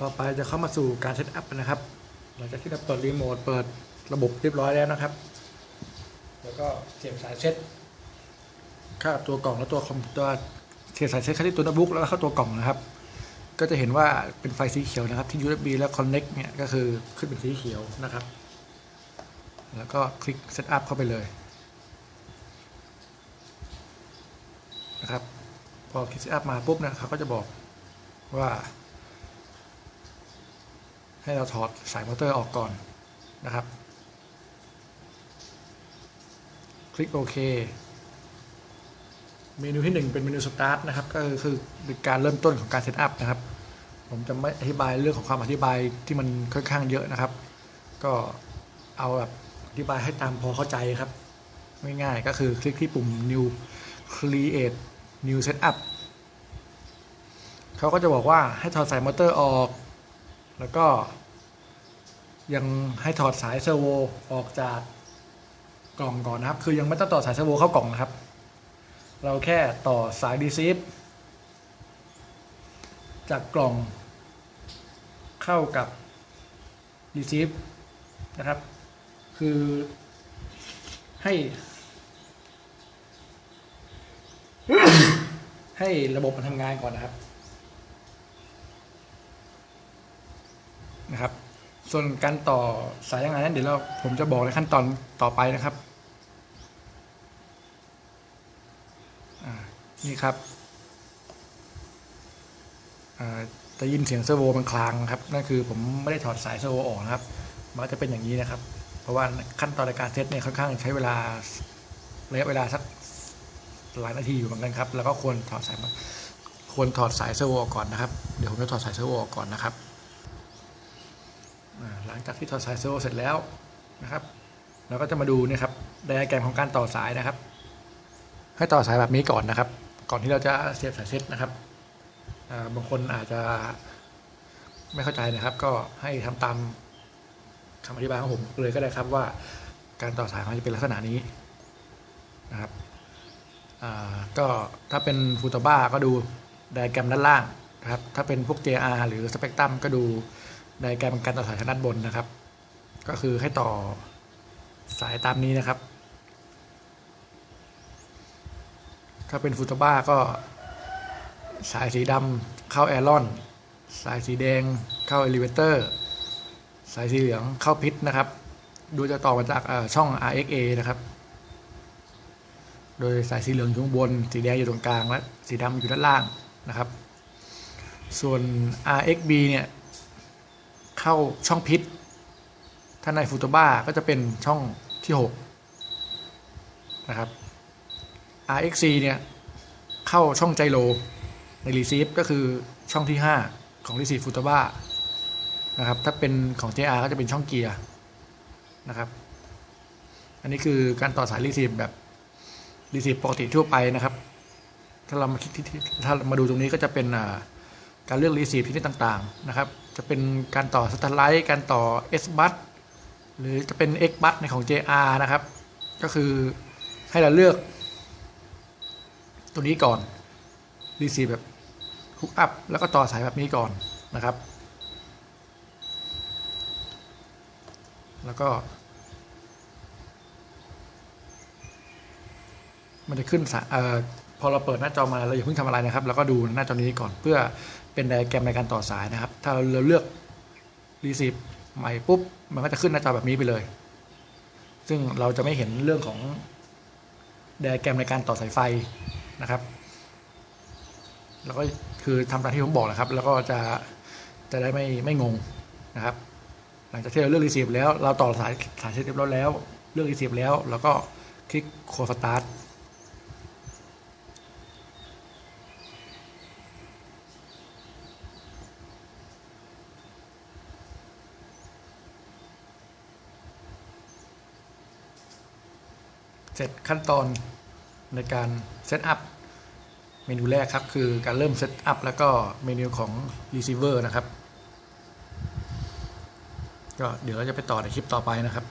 ต่อไปจะเข้ามาสู่การเซตอัพนะครับ หลังจากที่เราเปิดรีโมทเปิดระบบเรียบร้อยแล้วนะครับ แล้วก็เสียบสายเซตเข้าตัวกล่องและตัวคอมตัวเสียบสายเซตเข้าที่ตัวโน้ตบุ๊กแล้วก็เข้าตัวกล่องนะครับ ก็จะเห็นว่าเป็นไฟสีเขียวนะครับที่ USB และ Connect เนี่ยก็คือขึ้นเป็นสีเขียวนะครับ แล้วก็คลิก Setup เข้าไปเลยนะครับพอคลิก Setup มาปุ๊บเนี่ยเขาก็จะบอกว่า ให้เราถอดสายมอเตอร์ออกก่อนนะครับ คลิกโอเค เมนูที่ 1 เป็นเมนูสตาร์ทนะครับ ก็คือการเริ่มต้นของการเซตอัพนะครับ ผมจะไม่อธิบายเรื่องของความอธิบายที่มันค่อนข้างเยอะนะครับ ก็เอาแบบอธิบายให้ตามพอเข้าใจครับ ง่ายๆก็คือคลิกที่ปุ่ม new create new setup เขาก็จะบอกว่าให้ถอดสายมอเตอร์ออก แล้วก็ยังให้ถอดสายเซอร์โวออกจากกล่องก่อนนะครับ คือยังไม่ต้องต่อสายเซอร์โวเข้ากล่องนะครับ เราแค่ต่อสายดีซีฟจากกล่องเข้ากับดีซีฟนะครับ คือให้ให้ระบบมันทำงานก่อนนะครับ นะครับ ส่วนการต่อสายยังไงนั้นเดี๋ยวเราผมจะบอกในขั้นตอนต่อไปนะครับนี่ครับจะยินเสียงเซอร์โวมันคลางครับนั่นคือผมไม่ได้ถอดสายเซอร์โวออกนะครับ มันจะเป็นอย่างนี้นะครับ เพราะว่าขั้นตอนในการเซตเนี่ยค่อนข้างใช้เวลาระยะเวลาสักหลายนาทีอยู่เหมือนกันครับ แล้วก็ควรถอดสายควรถอดสายเซอร์โวออกก่อนนะครับ เดี๋ยวผมจะถอดสายเซอร์โวออกก่อนนะครับ หลังจากที่ถอดสายเซอร์โวเสร็จแล้วนะครับ เราก็จะมาดูนะครับไดอะแกรมของการต่อสายนะครับ ให้ต่อสายแบบนี้ก่อนนะครับ ก่อนที่เราจะเสียบสายเซตนะครับบางคนอาจจะไม่เข้าใจนะครับ ก็ให้ทำตามคำอธิบายของผมเลยก็ได้ครับว่าการต่อสายมันจะเป็นลักษณะนี้นะครับก็ถ้าเป็นฟูตบ้าก็ดูไดอะแกรมด้านล่างนะครับ ถ้าเป็นพวก JR หรือสเปกตรัมก็ดู ไดอะแกรมการต่อสายทางด้านบนนะครับ ก็คือให้ต่อสายตามนี้นะครับ ถ้าเป็นฟูตบ้าก็สายสีดำเข้าแอรอน สายสีแดงเข้าเอลิเวเตอร์ สายสีเหลืองเข้าพิษนะครับ ดูจะต่อมาจากช่อง RXA นะครับ โดยสายสีเหลืองอยู่ข้างบน สีแดงอยู่ตรงกลางและสีดำอยู่ด้านล่างนะครับ ส่วน RXB เนี่ย เข้าช่องพิษ ถ้าในฟูตบ้าก็จะเป็นช่องที่ 6 นะครับ RXC เนี่ย เข้าช่องไจโรในรีซีฟก็คือช่องที่ 5 ของรีซีฟฟูตบ้านะครับ ถ้าเป็นของ JR ก็จะเป็นช่องเกียร์นะครับ อันนี้คือการต่อสายรีซีฟแบบรีซีฟปกติทั่วไปนะครับ ถ้าเรามาคลิกที่ถ้าเรามาดูตรงนี้ก็จะเป็นอ่า การเลือกรีซีฟที่ต่างๆนะครับ จะเป็นการต่อสแตนไลท์การต่อ S bus หรือจะเป็น X bus ในของ JR นะครับ ก็คือให้เราเลือก ตัวนี้ก่อนรีซีแบบฮุกอัพแล้วก็ต่อสายแบบนี้ก่อนนะครับ แล้วก็ มันจะขึ้นสา พอเราเปิดหน้าจอมาเราอย่าเพิ่งทำอะไรนะครับแล้วก็ดูหน้าจอนี้ก่อนเพื่อเป็นไดอะแกรมในการต่อสายนะครับ ถ้าเราเลือกรีซีฟใหม่ปุ๊บมันก็จะขึ้นหน้าจอแบบนี้ไปเลย ซึ่งเราจะไม่เห็นเรื่องของไดอะแกรมในการต่อสายไฟนะครับแล้วก็คือทำตามที่ผมบอกแหละครับ แล้วก็จะจะได้ไม่ไม่งงนะครับ หลังจากที่เราเลือกรีซีฟแล้วเราต่อสายสายเสร็จเรียบร้อยแล้ว เลือกรีซีฟแล้ว แล้วก็คลิกโคสตาร์ท ร็จขั้นตอนในการเซตอัพเมนูแรกครับ คือการเริ่มเซตอัพแล้วก็เมนูของ receiver นะครับ ก็เดี๋ยวเราจะไปต่อในคลิปต่อไปนะครับ